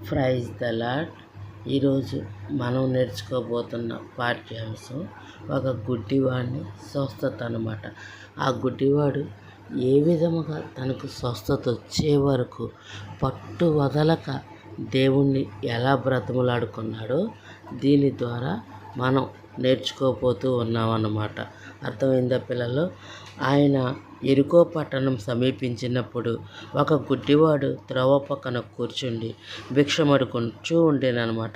Praise the lord ఈరోజు మనం నేర్చుకోబోతున్న పాఠ్యాంశం ఒక గుడ్డివాడిని స్వస్థత అనమాట ఆ గుడ్డివాడు ఏ విధముగా తనకు స్వస్థత వచ్చే వరకు పట్టు వదలక దేవుణ్ణి ఎలా బ్రతములాడుకున్నాడో దీని ద్వారా మనం నేర్చుకోపోతూ ఉన్నామన్నమాట. అర్థమైందా పిల్లలు? ఆయన ఎరుకో పట్టణం సమీపించినప్పుడు ఒక గుడ్డివాడు త్రవ పక్కన కూర్చుండి భిక్షమడుకుంటూ ఉండేనమాట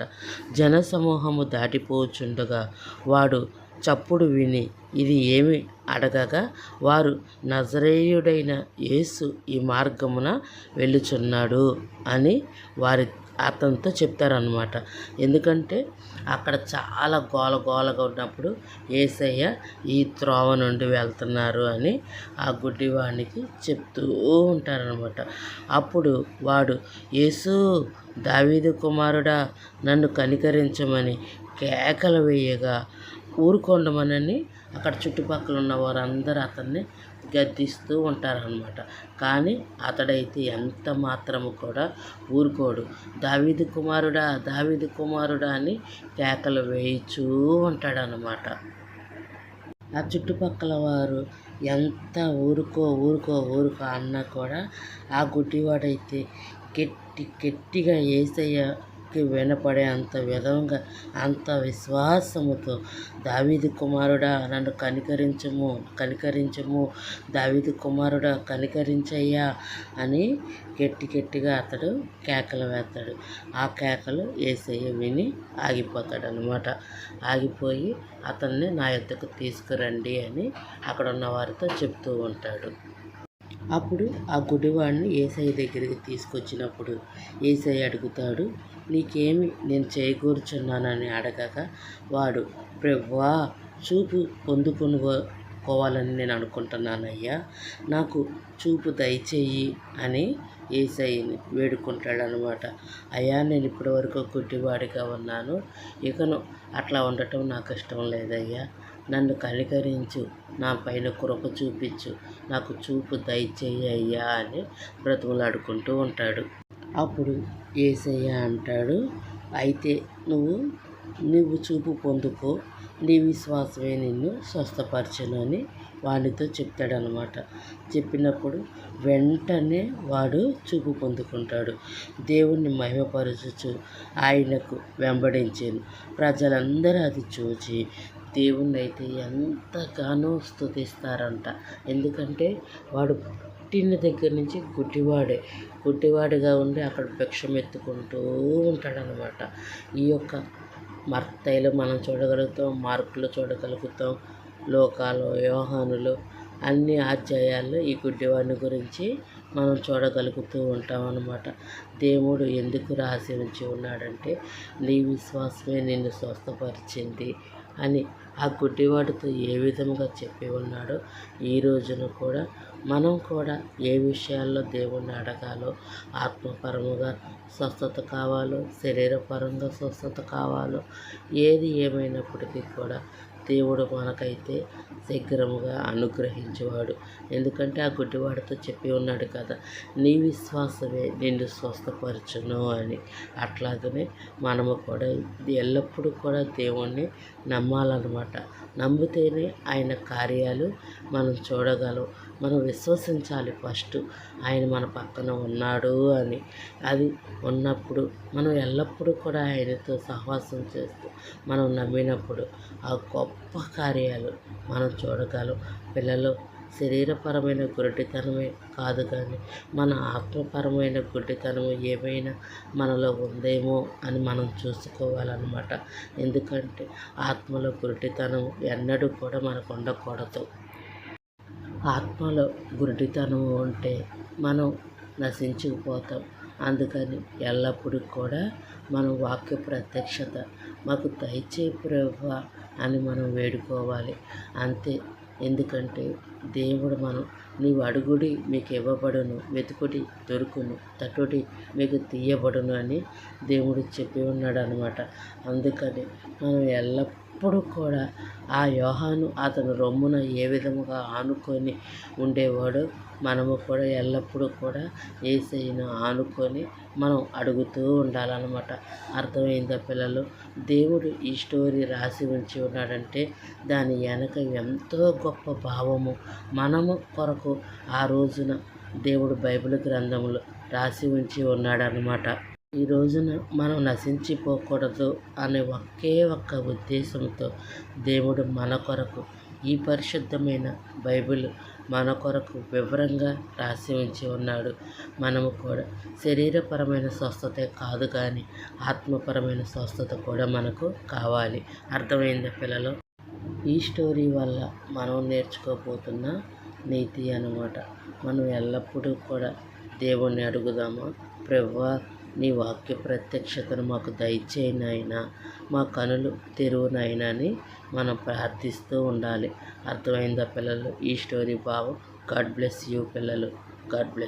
జనసమూహము దాటిపోచుండగా వాడు చప్పుడు విని ఇది ఏమి? అడగగా వారు నజరేయుడైన యేసు ఈ మార్గమున వెళ్ళుచున్నాడు అని వారి అతనితో చెప్తారనమాట ఎందుకంటే అక్కడ చాలా గోల గోలగా ఉన్నప్పుడు ఏసయ్య ఈ త్రోవ నుండి వెళ్తున్నారు అని ఆ గుడ్డివాడికి చెప్తూ ఉంటారనమాట అప్పుడు వాడు యేసు దావీదు కుమారుడా నన్ను కనికరించమని కేకలు వేయగా ఊరుకోండమనని అక్కడ చుట్టుపక్కల ఉన్న వారందరూ అతన్ని గద్దిస్తూ ఉంటారనమాట కానీ అతడైతే ఎంత మాత్రము కూడా ఊరుకోడు. దావీదు కుమారుడా దావీదు కుమారుడా అని కేకలు వేయిచూ ఉంటాడనమాట ఆ చుట్టుపక్కల వారు ఎంత ఊరుకో ఊరుకో ఊరుకో అన్నా కూడా ఆ గుడ్డివాడైతే గట్టి గట్టిగా ఏసయ్య వాక్కి వినపడే అంత విధంగా అంత విశ్వాసముతో దావీది కుమారుడా నన్ను కనికరించము కనికరించము దావీది కుమారుడా కనికరించయ్యా అని గట్టి గట్టిగా అతడు కేకలు వేస్తాడు. ఆ కేకలు ఏసయ్య విని ఆగిపోతాడు అనమాట ఆగిపోయి అతన్ని నా యొద్దకు తీసుకురండి అని అక్కడ ఉన్న వారితో చెప్తూ ఉంటాడు. అప్పుడు ఆ గుడివాడిని ఏసఐ దగ్గరికి తీసుకొచ్చినప్పుడు ఏసఐ అడుగుతాడు నీకేమి? నేను చేకూర్చున్నానని అడగక వాడు ప్రభువా చూపు పొందుకొని పోవాలని నేను అనుకుంటున్నానయ్యా. నాకు చూపు దయచేయి అని ఏసైని వేడుకుంటాడనమాట అయ్యా నేను ఇప్పటివరకు గుడ్డివాడిగా ఉన్నాను. ఇకను అట్లా ఉండటం నాకు ఇష్టం లేదయ్యా. నన్ను కనికరించు. నా పైన కృప చూపించు. నాకు చూపు దయచేయి అయ్యా అని బ్రతుములాడుకుంటూ ఉంటాడు. అప్పుడు ఏసయ్య అంటాడు అయితే నువ్వు నువ్వు చూపు పొందుకో. నీ విశ్వాసమే నిన్ను స్వస్థపరచను అని వాడితో చెప్తాడనమాట చెప్పినప్పుడు వెంటనే వాడు చూపు పొందుకుంటాడు. దేవుణ్ణి మహిమపరచుచు ఆయనకు వెంబడించాను. ప్రజలందరూ అది చూచి దేవుణ్ణి అయితే ఎంతగానో స్థుతిస్తారంట ఎందుకంటే వాడు పుట్టిన దగ్గర నుంచి గుడ్డివాడే. గుడ్డివాడిగా ఉండి అక్కడ భిక్షం ఎత్తుకుంటూ ఉంటాడనమాట. ఈ యొక్క మర్తైలు మనం చూడగలుగుతాం మార్కులు చూడగలుగుతాం లోకాలు యోహానులు అన్ని అధ్యాయాల్లో ఈ గుడ్డివాడిని గురించి మనం చూడగలుగుతూ ఉంటాం అన్నమాట దేవుడు ఎందుకు రాసి ఉంచి ఉన్నాడంటే నీ విశ్వాసమే నిన్ను స్వస్థపరిచింది అని ఆ గుడ్డివాడితో ఏ విధంగా చెప్పి ఉన్నాడో ఈ రోజున కూడా మనం కూడా ఏ విషయాల్లో దేవుణ్ణి అడగాలో ఆత్మపరముగా స్వస్థత కావాలో శరీరపరంగా స్వస్థత కావాలో ఏది ఏమైనప్పటికీ కూడా దేవుడు మనకైతే శీఘ్రముగా అనుగ్రహించేవాడు. ఎందుకంటే ఆ గుడ్డివాడితో చెప్పి ఉన్నాడు కదా నీ విశ్వాసమే నిన్ను స్వస్థపరచును అని. అట్లాగనే మనము కూడా ఎల్లప్పుడూ కూడా దేవుణ్ణి నమ్మాలన్నమాట. నమ్మితేనే ఆయన కార్యాలు మనం చూడగలం. మనం విశ్వసించాలి ఫస్ట్. ఆయన మన పక్కన ఉన్నాడు అని. అది ఉన్నప్పుడు మనం ఎల్లప్పుడూ కూడా ఆయనతో సహవాసం చేస్తూ మనం నమ్మినప్పుడు ఆ గొప్ప కార్యాలు మనం చూడగలం. పిల్లలు శరీరపరమైన గుడ్డితనమే కాదు కానీ మన ఆత్మపరమైన గుడ్డితనం ఏమైనా మనలో ఉందేమో అని మనం చూసుకోవాలన్నమాట. ఎందుకంటే ఆత్మలో గుడ్డితనం ఎన్నడూ కూడా మనకు ఉండకూడదు. ఆత్మలో గుడ్డితనం ఉంటే మనం నశించుకుపోతాం అందుకని ఎల్లప్పుడూ కూడా మనం వాక్య ప్రత్యక్షత మాకు దయచే ప్రభు అని మనం వేడుకోవాలి. అంతే. ఎందుకంటే దేవుడు మనం నీవు అడుగుడి మీకు ఇవ్వబడును వెతుకుడి దొరుకును తట్టుడి మీకు తీయబడును అని దేవుడు చెప్పి ఉన్నాడు అనమాట అందుకని మనం ఎల్ల అప్పుడు కూడా ఆ యోహాను అతను రొమ్మున ఏ విధముగా ఆనుకొని ఉండేవాడో మనము కూడా ఎల్లప్పుడూ కూడా ఏసైను ఆనుకొని మనం అడుగుతూ ఉండాలన్నమాట. అర్థమైందా పిల్లలు? దేవుడు ఈ స్టోరీ రాసి ఉంచి ఉన్నాడంటే దాని వెనక ఎంతో గొప్ప భావము మనము కొరకు ఆ రోజున దేవుడు బైబిల్ గ్రంథంలో రాసి ఉంచి ఉన్నాడనమాట ఈ రోజున మనం నశించిపోకూడదు అనే ఒకే ఒక్క ఉద్దేశంతో దేవుడు మన కొరకు ఈ పరిశుద్ధమైన బైబిల్ మన కొరకు వివరంగా రాసి ఉంచి ఉన్నాడు. మనము కూడా శరీరపరమైన స్వస్థతే కాదు కానీ ఆత్మపరమైన స్వస్థత కూడా మనకు కావాలి. అర్థమైందా పిల్లలు? ఈ స్టోరీ వల్ల మనం నేర్చుకోబోతున్న నీతి అనమాట మనం ఎల్లప్పుడూ కూడా దేవుణ్ణి అడుగుదాము? ప్రభువా నీ వాక్య ప్రత్యక్షతను మాకు దయచేయనైనా మా కనులు తెరువునైనా అని మనం ప్రార్థిస్తూ ఉండాలి. అర్థమైందా పిల్లలు? ఈ స్టోరీ భావం గాడ్ బ్లెస్ యూ పిల్లలు. God bless